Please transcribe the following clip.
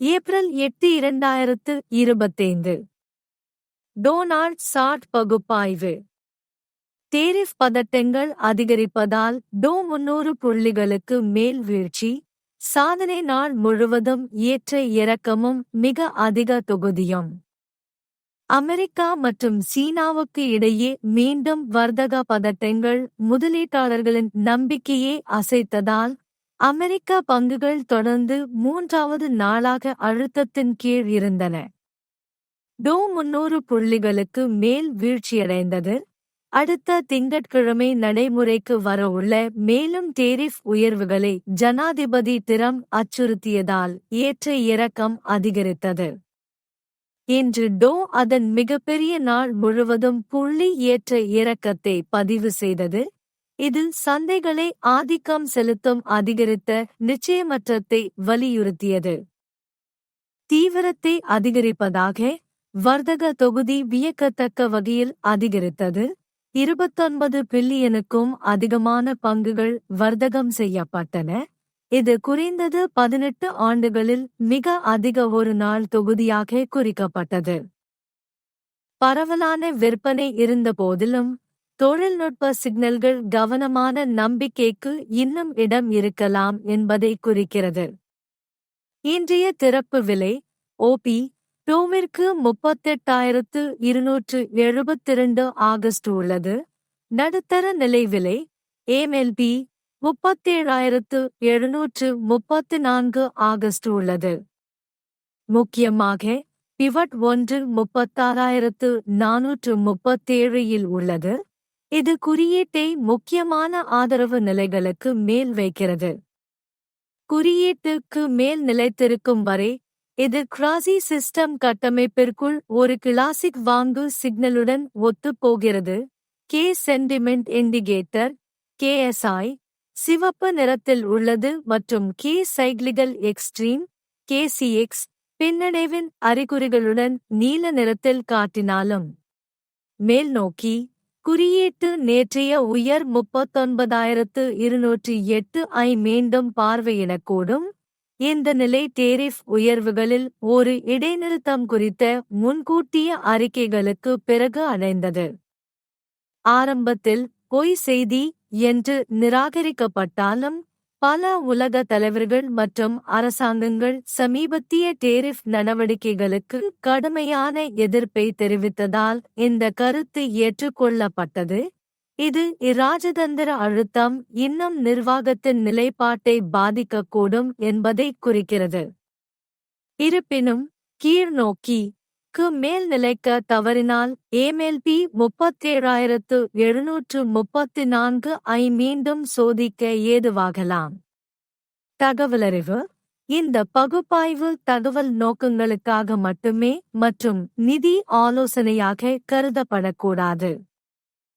April எட்டு இரண்டாயிரத்து இருபத்தைந்து. டோனால்ட் சாட் பகுப்பாய்வு. டேரிஃப் பதட்டங்கள் அதிகரிப்பதால் டோ முன்னூறு புள்ளிகளுக்கு மேல் வீழ்ச்சி சாதனை நாள் முழுவதும் ஏற்ற இறக்கமும் மிக அதிக தொகுதியும். அமெரிக்கா மற்றும் சீனாவுக்கு இடையே மீண்டும் வர்த்தக பதட்டங்கள் முதலீட்டாளர்களின் நம்பிக்கையை அசைத்ததால் அமெரிக்க பங்குகள் தொடர்ந்து மூன்றாவது நாளாக அழுத்தத்தின் கீழ் இருந்தன. டோ முன்னூறு புள்ளிகளுக்கு மேல் வீழ்ச்சியடைந்தது. அடுத்த திங்கட்கிழமை நடைமுறைக்கு வரவுள்ள மேலும் டேரிஃப் உயர்வுகளை ஜனாதிபதி திறம் அச்சுறுத்தியதால் ஏற்ற இறக்கம் அதிகரித்தது. இன்று டோ அதன் மிகப்பெரிய நாள் முழுவதும் புள்ளி ஏற்ற இறக்கத்தை பதிவு செய்தது. இதில் சந்தைகளை ஆதிக்கம் செலுத்தும் அதிகரித்த நிச்சயமற்றத்தை வலியுறுத்தியது. தீவிரத்தை அதிகரிப்பதாக வர்த்தக தொகுதி வியக்கத்தக்க வகையில் அதிகரித்தது. இருபத்தொன்பது பில்லியனுக்கும் அதிகமான பங்குகள் வர்த்தகம் செய்யப்பட்டன. இது குறைந்தது பதினெட்டு ஆண்டுகளில் மிக அதிக ஒரு நாள் தொகுதியாக குறிக்கப்பட்டது. பரவலான விற்பனை இருந்த போதிலும் தொழில்நுட்ப சிக்னல்கள் கவனமான நம்பிக்கைக்கு இன்னும் இடம் இருக்கலாம் என்பதை குறிக்கிறது. இன்றைய திறப்பு விலை ஓபி டோமிற்கு முப்பத்தெட்டாயிரத்து இருநூற்று எழுபத்திரண்டு ஆகஸ்ட் உள்ளது. நடுத்தர நிலை விலை ஏமெல்பி முப்பத்தேழாயிரத்து எழுநூற்று முப்பத்து நான்கு ஆகஸ்ட் உள்ளது. முக்கியமாக பிவட் ஒன்று முப்பத்தாறாயிரத்து நானூற்று முப்பத்தேழு இல் உள்ளது. இது குறியீட்டை முக்கியமான ஆதரவு நிலைகளுக்கு மேல் வைக்கிறது. குறியீட்டுக்கு மேல் நிலைத்திருக்கும் வரை இது கிராசி சிஸ்டம் கட்டமைப்பிற்குள் ஒரு கிளாசிக் வாங்கு சிக்னலுடன் ஒத்துப்போகிறது கே சென்டிமெண்ட் இண்டிகேட்டர் கேஎஸ்ஐ சிவப்பு நிறத்தில் உள்ளது மற்றும் கே சைக்ளிகல் எக்ஸ்ட்ரீம் கேசிஎக்ஸ் பின்னடைவின் அறிகுறிகளுடன் நீல நிறத்தில் காட்டினாலும். மேல் நோக்கி குறியீட்டு நேற்றைய உயர் முப்பத்தொன்பதாயிரத்து இருநூற்றி எட்டு ஐ மீண்டும் பார்வையிடக்கூடும். இந்த நிலை டேரிஃப் உயர்வுகளில் ஒரு இடைநிறுத்தம் குறித்த முன்கூட்டிய அறிக்கைகளுக்கு பிறகு அடைந்தது ஆரம்பத்தில் பொய் செய்தி என்று நிராகரிக்கப்பட்டாலும் பல உலக தலைவர்கள் மற்றும் அரசாங்கங்கள் சமீபத்திய டேரிஃப் நடவடிக்கைகளுக்கு கடுமையான எதிர்ப்பை தெரிவித்ததால் இந்த கருத்து ஏற்றுக்கொள்ளப்பட்டது. இது இராஜதந்திர அழுத்தம் இன்னும் நிர்வாகத்தின் நிலைப்பாட்டை பாதிக்கக்கூடும் என்பதை குறிக்கிறது. இருப்பினும் கீழ்நோக்கி க்கு மேல் நிலைக்க தவறினால் ஏமெல்பி முப்பத்தேழாயிரத்து எழுநூற்று முப்பத்தி நான்கு ஐ மீண்டும் சோதிக்க ஏதுவாகலாம். தகவலறிவு. இந்த பகுப்பாய்வு தகவல் நோக்கங்களுக்காக மட்டுமே மற்றும் நிதி ஆலோசனையாக கருதப்படக்கூடாது.